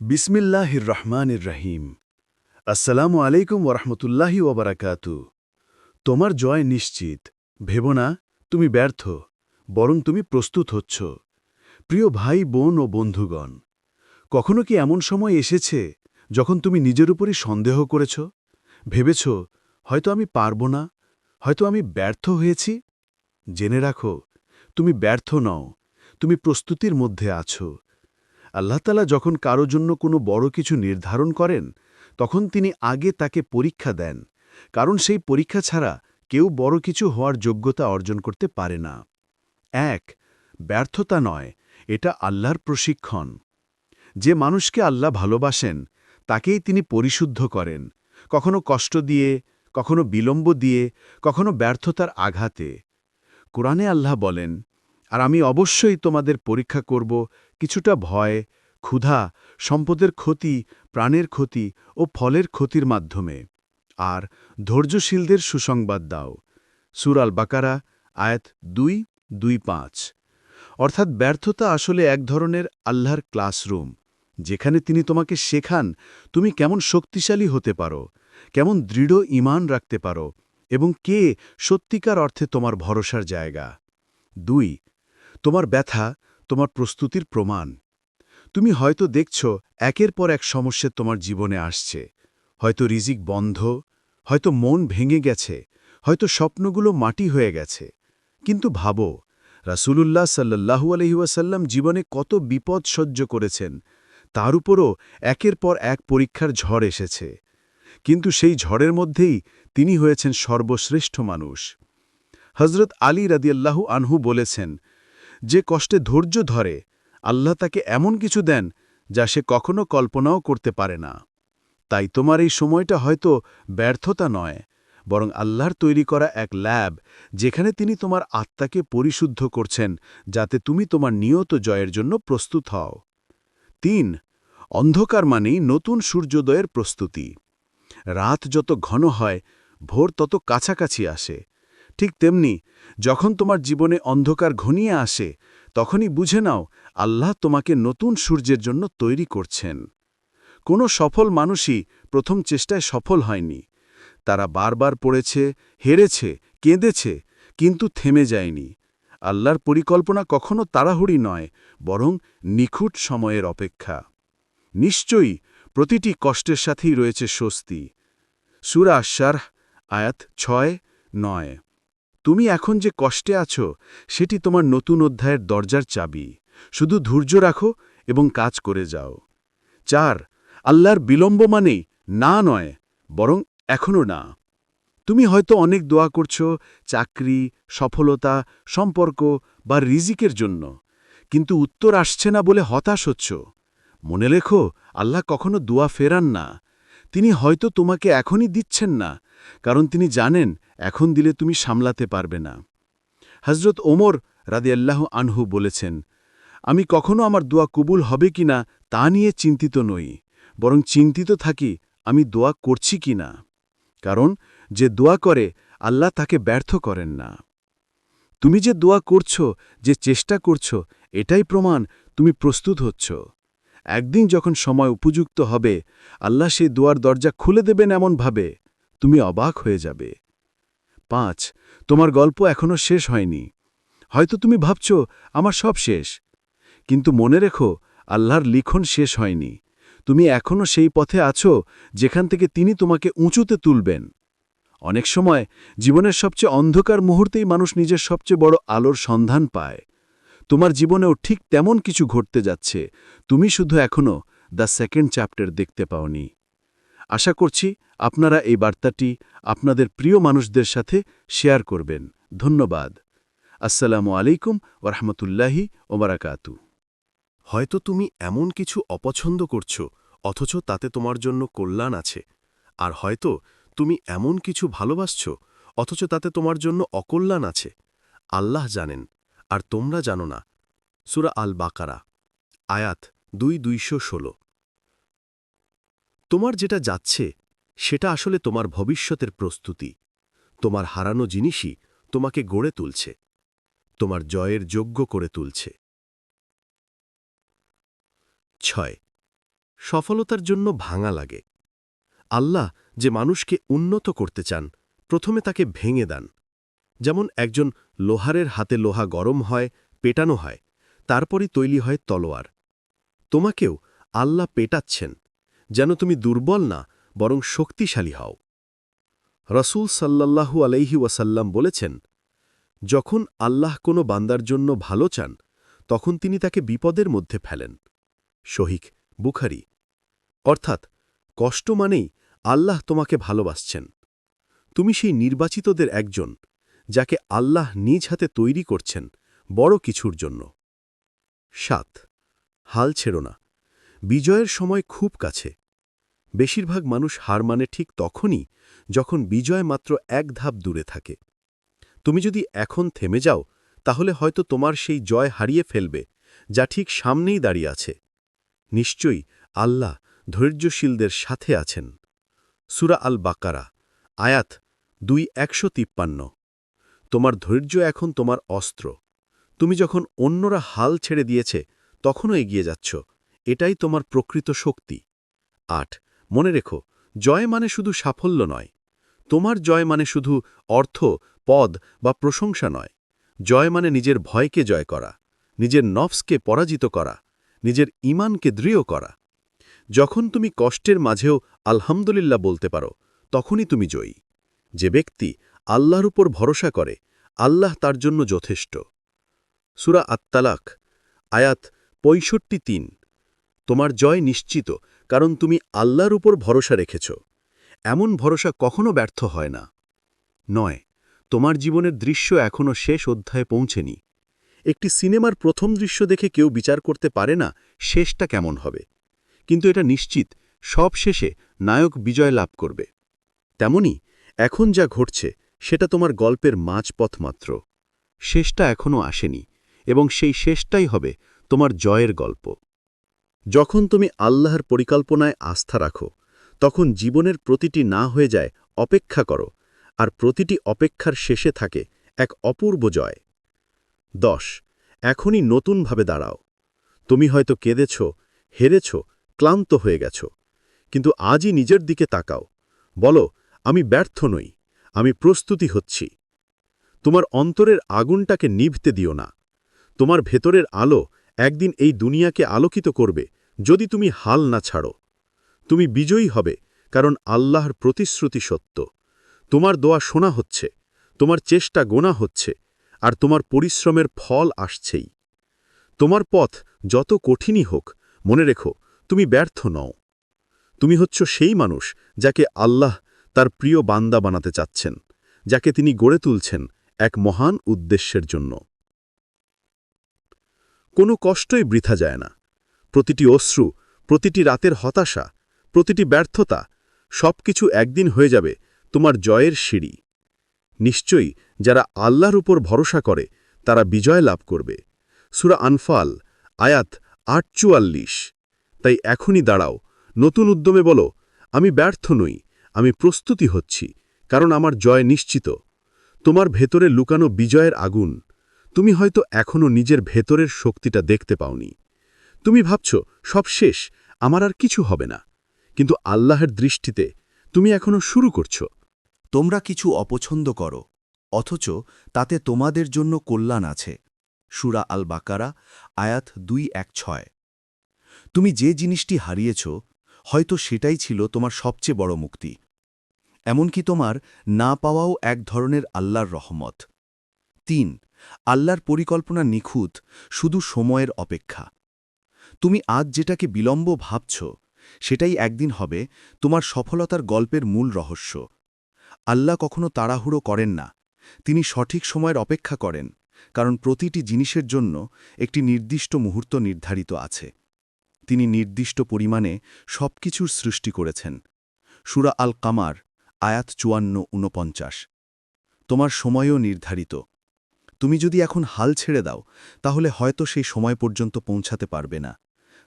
বিসমিল্লাহির রহমানির রহিম। আসসালামু আলাইকুম ওরহমতুল্লাহি ওবরাকাতু তোমার জয় নিশ্চিত। ভেব না, তুমি ব্যর্থ, বরং তুমি প্রস্তুত হচ্ছ। প্রিয় ভাই, বোন ও বন্ধুগণ, কখনো কি এমন সময় এসেছে যখন তুমি নিজের উপরই সন্দেহ করেছ? ভেবেছ, হয়তো আমি পারব না, হয়তো আমি ব্যর্থ হয়েছি জেনে রাখো, তুমি ব্যর্থ নও, তুমি প্রস্তুতির মধ্যে আছো। আল্লাহতালা যখন কারও জন্য কোনো বড় কিছু নির্ধারণ করেন, তখন তিনি আগে তাকে পরীক্ষা দেন, কারণ সেই পরীক্ষা ছাড়া কেউ বড় কিছু হওয়ার যোগ্যতা অর্জন করতে পারে না। এক, ব্যর্থতা নয়, এটা আল্লাহর প্রশিক্ষণ। যে মানুষকে আল্লাহ ভালোবাসেন, তাকেই তিনি পরিশুদ্ধ করেন, কখনো কষ্ট দিয়ে, কখনো বিলম্ব দিয়ে, কখনো ব্যর্থতার আঘাতে। কোরআনে আল্লাহ বলেন, আর আমি অবশ্যই তোমাদের পরীক্ষা করব, কিছুটা ভয় ক্ষুধা, সম্পদের ক্ষতি, প্রাণের ক্ষতি ও ফলের ক্ষতির মাধ্যমে। আর ধৈর্যশীলদের সুসংবাদ দাও। সুরাল বাকারা আয়াত দুই দুই, পাঁচ। অর্থাৎ ব্যর্থতা আসলে এক ধরনের আল্লাহর ক্লাসরুম, যেখানে তিনি তোমাকে শেখান তুমি কেমন শক্তিশালী হতে পারো, কেমন দৃঢ় ইমান রাখতে পারো এবং কে সত্যিকার অর্থে তোমার ভরসার জায়গা। দুই, তোমার ব্যথা তোমার প্রস্তুতির প্রমাণ। তুমি হয়তো দেখছ, একের পর এক সমস্যা তোমার জীবনে আসছে। হয়তো রিজিক বন্ধ, হয়তো মন ভেঙে গেছে, হয়তো স্বপ্নগুলো মাটি হয়ে গেছে। কিন্তু ভাবো, রাসূলুল্লাহ সাল্লাহু আলহিউসাল্লাম জীবনে কত বিপদ সহ্য করেছেন, তার উপরও একের পর এক পরীক্ষার ঝড় এসেছে। কিন্তু সেই ঝড়ের মধ্যেই তিনি হয়েছেন সর্বশ্রেষ্ঠ মানুষ। হজরত আলী রাদিয়াল্লাহু আনহু বলেছেন, যে কষ্টে ধৈর্য ধরে আল্লাহ তাকে এমন কিছু দেন যা সে কখনো কল্পনাও করতে পারে না। তাই তোমার এই সময়টা হয়তো ব্যর্থতা নয়, বরং আল্লাহর তৈরি করা এক ল্যাব যেখানে তিনি তোমার আত্মাকে পরিশুদ্ধ করছেন যাতে তুমি তোমার নিয়ত জয়ের জন্য প্রস্তুত হও। তিন, অন্ধকার মানেই নতুন সূর্যোদয়ের প্রস্তুতি। রাত যত ঘন হয়, ভোর তত কাছাকাছি আসে। ঠিক তেমনি, যখন তোমার জীবনে অন্ধকার ঘনিয়ে আসে তখনই বুঝে নাও, আল্লাহ তোমাকে নতুন সূর্যের জন্য তৈরি করছেন। কোনো সফল মানুষই প্রথম চেষ্টায় সফল হয়নি। তারা বারবার পড়েছে, হেরেছে, কেঁদেছে, কিন্তু থেমে যায়নি। আল্লাহর পরিকল্পনা কখনো তাড়াহুড়ি নয়, বরং নিখুঁত সময়ের অপেক্ষা। নিশ্চয়ই প্রতিটি কষ্টের সাথেই রয়েছে স্বস্তি। সুরা আশার আয়াত ছয়, নয়। তুমি এখন যে কষ্টে আছো, সেটি তোমার নতুন অধ্যায়ের দরজার চাবি। শুধু ধৈর্য রাখো এবং কাজ করে যাও। চার, আল্লাহর বিলম্ব মানেই না নয়, বরং এখনও না। তুমি হয়তো অনেক দোয়া করছ, চাকরি, সফলতা, সম্পর্ক বা রিজিকের জন্য। কিন্তু উত্তর আসছে না বলে হতাশ হচ্ছ। মনে লেখো আল্লাহ কখনো দোয়া ফেরান না। তিনি হয়তো তোমাকে এখনই দিচ্ছেন না, কারণ তিনি জানেন এখন দিলে তুমি সামলাতে পারবে না। হজরত ওমর রাদিয়াল্লাহ আনহু বলেছেন, আমি কখনো আমার দোয়া কবুল হবে কি না তা নিয়ে চিন্তিত নই, বরং চিন্তিত থাকি আমি দোয়া করছি কি না। কারণ যে দোয়া করে, আল্লাহ তাকে ব্যর্থ করেন না। তুমি যে দোয়া করছ, যে চেষ্টা করছ, এটাই প্রমাণ তুমি প্রস্তুত হচ্ছ। একদিন যখন সময় উপযুক্ত হবে, আল্লাহ সেই দোয়ার দরজা খুলে দেবেন এমনভাবে, তুমি অবাক হয়ে যাবে। পাঁচ, তোমার গল্প এখনও শেষ হয়নি। হয়তো তুমি ভাবছ, আমার সব শেষ। কিন্তু মনে রেখো, আল্লাহর লিখন শেষ হয়নি। তুমি এখনও সেই পথে আছো, যেখান থেকে তিনি তোমাকে উঁচুতে তুলবেন। অনেক সময়, জীবনের সবচেয়ে অন্ধকার মুহূর্তেই মানুষ নিজের সবচেয়ে বড় আলোর সন্ধান পায়। তোমার জীবনেও ঠিক তেমন কিছু ঘটতে যাচ্ছে। তুমি শুধু এখনও দ্য সেকেন্ড চ্যাপ্টার দেখতে পাওনি। আশা করছি আপনারা এই বার্তাটি আপনাদের প্রিয় মানুষদের সাথে শেয়ার করবেন। ধন্যবাদ। আসসালামু আলাইকুম ওরহমতুল্লাহি ওবরাকাতু হয়তো তুমি এমন কিছু অপছন্দ করছ, অথচ তাতে তোমার জন্য কল্যাণ আছে। আর হয়তো তুমি এমন কিছু ভালোবাসছ, অথচ তাতে তোমার জন্য অকল্যাণ আছে। আল্লাহ জানেন, আর তোমরা জানো না। সুরা আল বাকারা আয়াত দুই দুইশো তোমার যেটা যাচ্ছে, সেটা আসলে তোমার ভবিষ্যতের প্রস্তুতি। তোমার হারানো জিনিসই তোমাকে গড়ে তুলছে। তোমার জয়ের যোগ্য করে তুলছে। ছয়। সফলতার জন্য ভাঙা লাগে। আল্লাহ যে মানুষকে উন্নত করতে চান, প্রথমে তাকে ভেঙে দেন। যেমন একজন লোহারের হাতে লোহা গরম হয়, পেটানো হয়, তারপরই তৈরি হয় তলোয়ার। তোমাকেও আল্লাহ পেটাচ্ছেন। যেন তুমি দুর্বল না, বরং শক্তিশালী হও। রসুল সাল্লাল্লাহু আলাইহি ওয়াসাল্লাম বলেছেন, যখন আল্লাহ কোনো বান্দার জন্য ভালো চান, তখন তিনি তাকে বিপদের মধ্যে ফেলেন। শহিক বুখারি। অর্থাৎ, কষ্ট মানেই আল্লাহ তোমাকে ভালোবাসছেন। তুমি সেই নির্বাচিতদের একজন, যাকে আল্লাহ নিজ হাতে তৈরি করছেন বড় কিছুর জন্য। সাত, হাল ছেড়ো না। বিজয়ের সময় খুব কাছে। বেশিরভাগ মানুষ হার মানে ঠিক তখনই যখন বিজয় মাত্র এক ধাপ দূরে থাকে। তুমি যদি এখন থেমে যাও, তাহলে হয়তো তোমার সেই জয় হারিয়ে ফেলবে, যা ঠিক সামনেই দাঁড়িয়ে আছে। নিশ্চয়ই আল্লাহ ধৈর্যশীলদের সাথে আছেন। সুরা আল বাকারা আয়াত দুই একশো তিপ্পান্ন। তোমার ধৈর্য এখন তোমার অস্ত্র। তুমি যখন অন্যরা হাল ছেড়ে দিয়েছে, তখনও এগিয়ে যাচ্ছ। এটাই তোমার প্রকৃত শক্তি। আট, মনে রেখো, জয় মানে শুধু সাফল্য নয়। তোমার জয় মানে শুধু অর্থ, পদ বা প্রশংসা নয়। জয় মানে নিজের ভয়কে জয় করা, নিজের নফসকে পরাজিত করা, নিজের ইমানকে দৃঢ় করা। যখন তুমি কষ্টের মাঝেও আলহামদুলিল্লাহ বলতে পারো, তখনই তুমি জয়ী। যে ব্যক্তি আল্লাহর উপর ভরসা করে, আল্লাহ তার জন্য যথেষ্ট। সুরা আত্মালাক আয়াত পঁয়ষট্টি তিন। তোমার জয় নিশ্চিত, কারণ তুমি আল্লাহর উপর ভরসা রেখেছ। এমন ভরসা কখনো ব্যর্থ হয় না। নয়, তোমার জীবনের দৃশ্য এখনও শেষ অধ্যায়ে পৌঁছেনি। একটি সিনেমার প্রথম দৃশ্য দেখে কেউ বিচার করতে পারে না শেষটা কেমন হবে। কিন্তু এটা নিশ্চিত, সব শেষে নায়ক বিজয় লাভ করবে। তেমনি, এখন যা ঘটছে, সেটা তোমার গল্পের মাঝপথ মাত্র। শেষটা এখনও আসেনি, এবং সেই শেষটাই হবে তোমার জয়ের গল্প। যখন তুমি আল্লাহর পরিকল্পনায় আস্থা রাখো, তখন জীবনের প্রতিটি না হয়ে যায় অপেক্ষা করো, আর প্রতিটি অপেক্ষার শেষে থাকে এক অপূর্ব জয়। দশ, এখনই নতুনভাবে দাঁড়াও। তুমি হয়তো কেঁদেছ, হেরেছ, ক্লান্ত হয়ে গেছ, কিন্তু আজই নিজের দিকে তাকাও। বলো, আমি ব্যর্থ নই, আমি প্রস্তুতি হচ্ছি। তোমার অন্তরের আগুনটাকে নিভতে দিও না। তোমার ভেতরের আলো একদিন এই দুনিয়াকে আলোকিত করবে যদি তুমি হাল না ছাড়ো, তুমি বিজয়ী হবে, কারণ আল্লাহর প্রতিশ্রুতি সত্য। তোমার দোয়া শোনা হচ্ছে, তোমার চেষ্টা গোনা হচ্ছে, আর তোমার পরিশ্রমের ফল আসছেই। তোমার পথ যত কঠিনই হোক, মনে রেখো, তুমি ব্যর্থ নও। তুমি হচ্ছ সেই মানুষ যাকে আল্লাহ তার প্রিয় বান্দা বানাতে চাচ্ছেন, যাকে তিনি গড়ে তুলছেন এক মহান উদ্দেশ্যের জন্য। কোনো কষ্টই বৃথা যায় না। প্রতিটি অশ্রু, প্রতিটি রাতের হতাশা, প্রতিটি ব্যর্থতা, সবকিছু একদিন হয়ে যাবে তোমার জয়ের সিঁড়ি। নিশ্চয়ই যারা আল্লাহর উপর ভরসা করে, তারা বিজয় লাভ করবে। সুরা আনফাল, আয়াত আটচুয়াল্লিশ। তাই এখনই দাঁড়াও, নতুন উদ্যমে বলো, আমি ব্যর্থ নই, আমি প্রস্তুতি হচ্ছি, কারণ আমার জয় নিশ্চিত। তোমার ভেতরে লুকানো বিজয়ের আগুন, তুমি হয়তো এখনও নিজের ভেতরের শক্তিটা দেখতে পাওনি। তুমি ভাবছ, সব শেষ, আমার আর কিছু হবে না। কিন্তু আল্লাহের দৃষ্টিতে তুমি এখনও শুরু করছ। তোমরা কিছু অপছন্দ করো, অথচ তাতে তোমাদের জন্য কল্যাণ আছে। সুরা আল বাকারা আয়াত দুই, এক, ছয়। তুমি যে জিনিসটি হারিয়েছ, হয়তো সেটাই ছিল তোমার সবচেয়ে বড় মুক্তি। এমনকি তোমার না পাওয়াও এক ধরনের আল্লাহর রহমত। তিন, আল্লাহর পরিকল্পনা নিখুঁত, শুধু সময়ের অপেক্ষা। তুমি আজ যেটাকে বিলম্ব ভাবছ, সেটাই একদিন হবে তোমার সফলতার গল্পের মূল রহস্য। আল্লাহ কখনো তাড়াহুড়ো করেন না। তিনি সঠিক সময়ের অপেক্ষা করেন, কারণ প্রতিটি জিনিসের জন্য একটি নির্দিষ্ট মুহূর্ত নির্ধারিত আছে। তিনি নির্দিষ্ট পরিমাণে সবকিছুর সৃষ্টি করেছেন। সুরা আল কামার আয়াত চুয়ান্ন ঊনপঞ্চাশ। তোমার সময়ও নির্ধারিত। তুমি যদি এখন হাল ছেড়ে দাও, তাহলে হয়তো সেই সময় পর্যন্ত পৌঁছাতে পারবে না।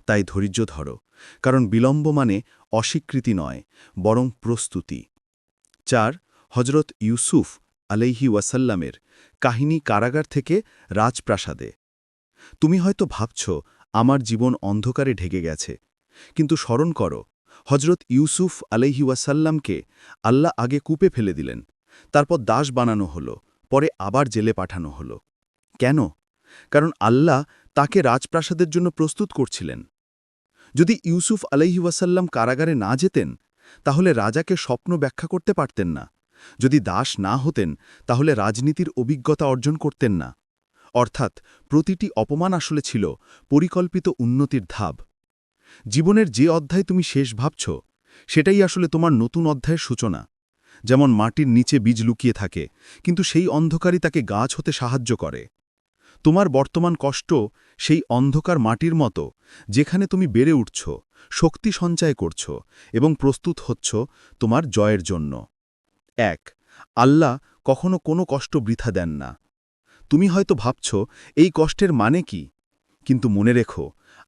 তাই ধৈর্য ধরো, কারণ বিলম্ব মানে অস্বীকৃতি নয়, বরং প্রস্তুতি। চার হজরত ইউসুফ আলাইহি ওয়াসাল্লামের কাহিনী কারাগার থেকে রাজপ্রাসাদে। তুমি হয়তো ভাবছ, আমার জীবন অন্ধকারে ঢেকে গেছে, কিন্তু স্মরণ করো হজরত ইউসুফ আলহি ওয়াসাল্লামকে আল্লাহ আগে কূপে ফেলে দিলেন, তারপর দাস বানানো হলো, পরে আবার জেলে পাঠানো হলো। কেন? কারণ আল্লাহ তাকে রাজপ্রাসাদের জন্য প্রস্তুত করছিলেন। যদি ইউসুফ আলহি ওয়াসাল্লাম কারাগারে না যেতেন, তাহলে রাজাকে স্বপ্ন ব্যাখ্যা করতে পারতেন না। যদি দাস না হতেন, তাহলে রাজনীতির অভিজ্ঞতা অর্জন করতেন না। অর্থাৎ প্রতিটি অপমান আসলে ছিল পরিকল্পিত উন্নতির ধাপ। জীবনের যে অধ্যায় তুমি শেষ ভাবছ, সেটাই আসলে তোমার নতুন অধ্যায়ের সূচনা। যেমন মাটির নিচে বীজ লুকিয়ে থাকে, কিন্তু সেই অন্ধকারই তাকে গাছ হতে সাহায্য করে। তোমার বর্তমান কষ্ট সেই অন্ধকার মাটির মতো, যেখানে তুমি বেড়ে উঠছ, শক্তি সঞ্চয় করছ এবং প্রস্তুত হচ্ছ তোমার জয়ের জন্য। এক, আল্লাহ কখনো কোনো কষ্ট বৃথা দেন না। তুমি হয়তো ভাবছ, এই কষ্টের মানে কি? কিন্তু মনে রেখো,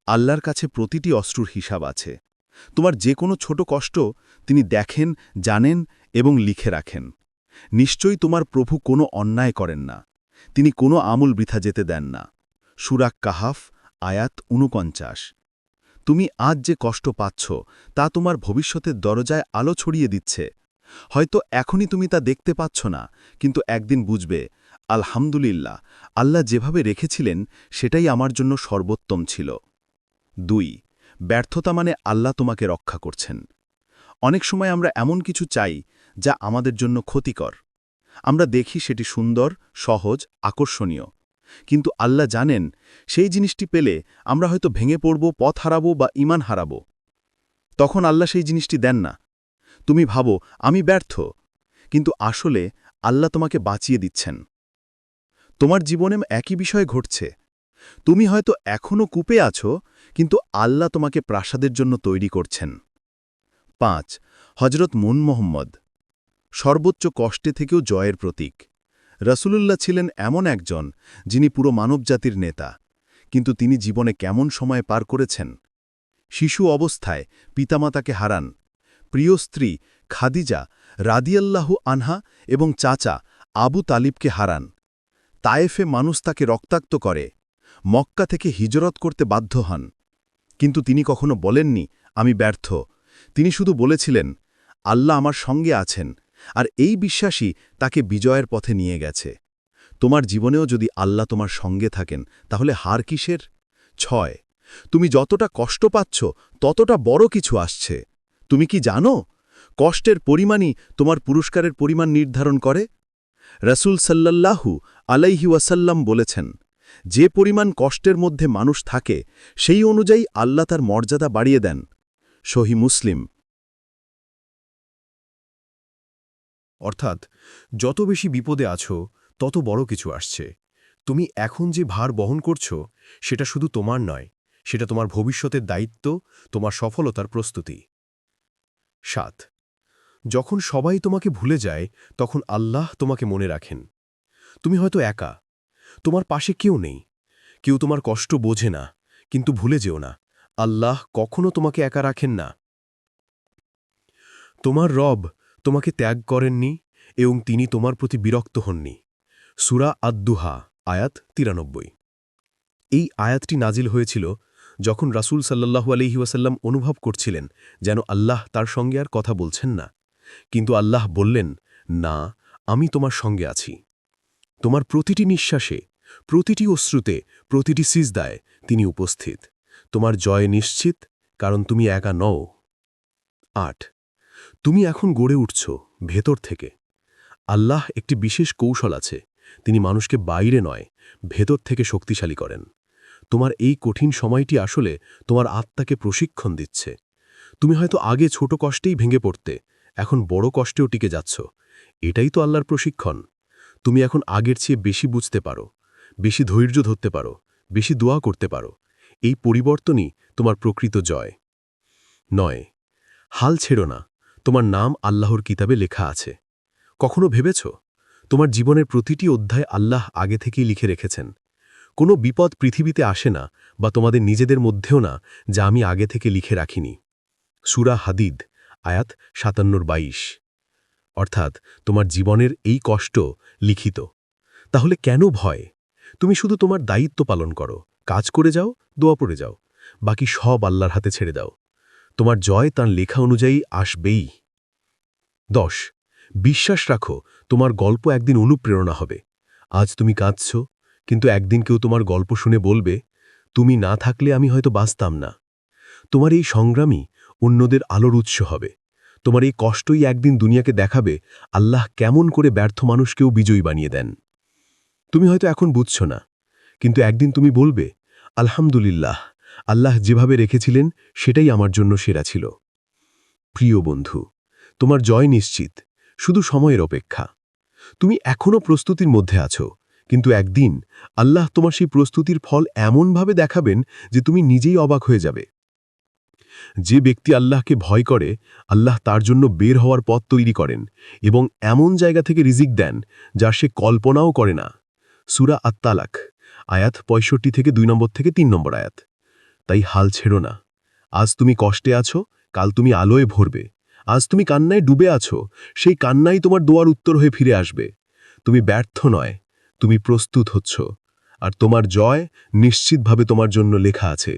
আল্লাহর কাছে প্রতিটি অশ্রুর হিসাব আছে। তোমার যে কোনো ছোট কষ্ট তিনি দেখেন, জানেন এবং লিখে রাখেন। নিশ্চয়ই তোমার প্রভু কোনো অন্যায় করেন না। তিনি কোনো আমূল বৃথা যেতে দেন না। সুরাক কাহাফ, আয়াত উনপঞ্চাশ তুমি আজ যে কষ্ট পাচ্ছ, তা তোমার ভবিষ্যতের দরজায় আলো ছড়িয়ে দিচ্ছে। হয়তো এখনই তুমি তা দেখতে পাচ্ছ না, কিন্তু একদিন বুঝবে, আলহামদুলিল্লাহ, আল্লাহ যেভাবে রেখেছিলেন, সেটাই আমার জন্য সর্বোত্তম ছিল। দুই, ব্যর্থতা মানে আল্লাহ তোমাকে রক্ষা করছেন। অনেক সময় আমরা এমন কিছু চাই, যা আমাদের জন্য ক্ষতিকর। আমরা দেখি সেটি সুন্দর, সহজ, আকর্ষণীয়। কিন্তু আল্লাহ জানেন, সেই জিনিসটি পেলে আমরা হয়তো ভেঙে পড়ব, পথ হারাবো বা ইমান হারাবো। তখন আল্লাহ সেই জিনিসটি দেন না। তুমি ভাবো, আমি ব্যর্থ। কিন্তু আসলে আল্লাহ তোমাকে বাঁচিয়ে দিচ্ছেন। তোমার জীবনে একই বিষয় ঘটছে। তুমি হয়তো এখনও কূপে আছো, কিন্তু আল্লাহ তোমাকে প্রাসাদের জন্য তৈরি করছেন। পাঁচ হজরত মুন মোহাম্মদ। সর্বোচ্চ কষ্টে থেকেও জয়ের প্রতীক। রসুলুল্লাহ ছিলেন এমন একজন, যিনি পুরো মানবজাতির নেতা। কিন্তু তিনি জীবনে কেমন সময় পার করেছেন? শিশু অবস্থায় পিতামাতাকে হারান। প্রিয় স্ত্রী খাদিজা রাদিয়াল্লাহু আনহা এবং চাচা আবু তালিবকে হারান। তায়েফে মানুষ তাকে রক্তাক্ত করে। মক্কা থেকে হিজরত করতে বাধ্য হন। কিন্তু তিনি কখনো বলেননি, আমি ব্যর্থ। তিনি শুধু বলেছিলেন, আল্লাহ আমার সঙ্গে আছেন। আর এই বিশ্বাসই তাকে বিজয়ের পথে নিয়ে গেছে। তোমার জীবনেও যদি আল্লাহ তোমার সঙ্গে থাকেন, তাহলে হার কিসের? ছয়, তুমি যতটা কষ্ট পাচ্ছ, ততটা বড় কিছু আসছে। তুমি কি জানো, কষ্টের পরিমাণই তোমার পুরস্কারের পরিমাণ নির্ধারণ করে? রসুল সাল্লাল্লাহু আলাইহি ওয়াসাল্লাম বলেছেন, যে পরিমাণ কষ্টের মধ্যে মানুষ থাকে, সেই অনুযায়ী আল্লাহ তার মর্যাদা বাড়িয়ে দেন। সহি মুসলিম। অর্থাৎ, যত বেশি বিপদে আছো, তত বড় কিছু আসছে। তুমি এখন যে ভার বহন করছ, সেটা শুধু তোমার নয়, সেটা তোমার ভবিষ্যতের দায়িত্ব, তোমার সফলতার প্রস্তুতি। সাত, যখন সবাই তোমাকে ভুলে যায়, তখন আল্লাহ তোমাকে মনে রাখেন। তুমি হয়তো একা, তোমার পাশে কেউ নেই, কেউ তোমার কষ্ট বোঝে না, কিন্তু ভুলে যেও না, আল্লাহ কখনো তোমাকে একা রাখেন না। তোমার রব তোমাকে ত্যাগ করেননি এবং তিনি তোমার প্রতি বিরক্ত হননি। সুরা আদ্দুহা, আয়াত তিরানব্বই। এই আয়াতটি নাজিল হয়েছিল যখন রাসূল সাল্লাহু আলহি ওয়াসাল্লাম অনুভব করছিলেন যেন আল্লাহ তার সঙ্গে আর কথা বলছেন না। কিন্তু আল্লাহ বললেন, না, আমি তোমার সঙ্গে আছি। তোমার প্রতিটি নিঃশ্বাসে, প্রতিটি অশ্রুতে, প্রতিটি সিজদায় তিনি উপস্থিত। তোমার জয় নিশ্চিত, কারণ তুমি একা নও। আট তুমি এখন গড়ে উঠছ ভেতর থেকে। আল্লাহ একটি বিশেষ কৌশল আছে, তিনি মানুষকে বাইরে নয়, ভেতর থেকে শক্তিশালী করেন। তোমার এই কঠিন সময়টি আসলে তোমার আত্মাকে প্রশিক্ষণ দিচ্ছে। তুমি হয়তো আগে ছোট কষ্টেই ভেঙে পড়তে, এখন বড় কষ্টেও টিকে যাচ্ছ। এটাই তো আল্লাহর প্রশিক্ষণ। তুমি এখন আগের চেয়ে বেশি বুঝতে পারো, বেশি ধৈর্য ধরতে পারো, বেশি দোয়া করতে পারো। এই পরিবর্তনই তোমার প্রকৃত জয়। নয়, হাল ছেড়ো না। তোমার নাম আল্লাহর কিতাবে লেখা আছে। কখনো ভেবেছ? তোমার জীবনের প্রতিটি অধ্যায় আল্লাহ আগে থেকেই লিখে রেখেছেন। কোনো বিপদ পৃথিবীতে আসে না বা তোমাদের নিজেদের মধ্যেও না, যা আমি আগে থেকে লিখে রাখিনি। সুরা হাদিদ, আয়াত সাতান্নর বাইশ। অর্থাৎ, তোমার জীবনের এই কষ্ট লিখিত। তাহলে কেন ভয়? তুমি শুধু তোমার দায়িত্ব পালন করো। কাজ করে যাও, দোয়া পড়ে যাও। বাকি সব আল্লাহর হাতে ছেড়ে দাও। তোমার জয় তার লেখা অনুযায়ী আসবেই। দশ, বিশ্বাস রাখো, তোমার গল্প একদিন অনুপ্রেরণা হবে। আজ তুমি কাঁদছ, কিন্তু একদিন কেউ তোমার গল্প শুনে বলবে, তুমি না থাকলে আমি হয়তো বাঁচতাম না। তোমার এই সংগ্রামই অন্যদের আলোর উৎস হবে। তোমার এই কষ্টই একদিন দুনিয়াকে দেখাবে, আল্লাহ কেমন করে ব্যর্থ মানুষকেও বিজয়ী বানিয়ে দেন। তুমি হয়তো এখন বুঝছ না, কিন্তু একদিন তুমি বলবে, আলহামদুলিল্লাহ আল্লাহ যেভাবে রেখেছিলেন, সেটাই আমার জন্য সেরা ছিল। প্রিয় বন্ধু, তোমার জয় নিশ্চিত, শুধু সময়ের অপেক্ষা। তুমি এখনও প্রস্তুতির মধ্যে আছো, কিন্তু একদিন আল্লাহ তোমার সেই প্রস্তুতির ফল এমনভাবে দেখাবেন যে তুমি নিজেই অবাক হয়ে যাবে। যে ব্যক্তি আল্লাহকে ভয় করে, আল্লাহ তার জন্য বের হওয়ার পথ তৈরি করেন এবং এমন জায়গা থেকে রিজিক দেন যা সে কল্পনাও করে না। সুরা আত্মালাক আয়াত পঁয়ষট্টি থেকে দুই নম্বর থেকে তিন নম্বর আয়াত। তাই হাল ছেড়ো না। আজ তুমি কষ্টে আছো, কাল তুমি আলোয় ভরবে। আজ তুমি কান্নায় ডুবে আছো, সেই কান্নাই তোমার দোয়ার উত্তর হয়ে ফিরে আসবে। তুমি ব্যর্থ নয়, তুমি প্রস্তুত হচ্ছ, আর তোমার জয় নিশ্চিতভাবে তোমার জন্য লেখা আছে।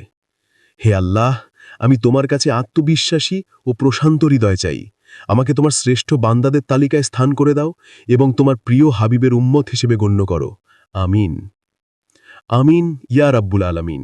হে আল্লাহ, আমি তোমার কাছে আত্মবিশ্বাসী ও প্রশান্ত হৃদয় চাই। আমাকে তোমার শ্রেষ্ঠ বান্দাদের তালিকায় স্থান করে দাও এবং তোমার প্রিয় হাবিবের উম্মত হিসেবে গণ্য করো। আমিন। আমিন, ইয়া রাব্বুল আলামিন।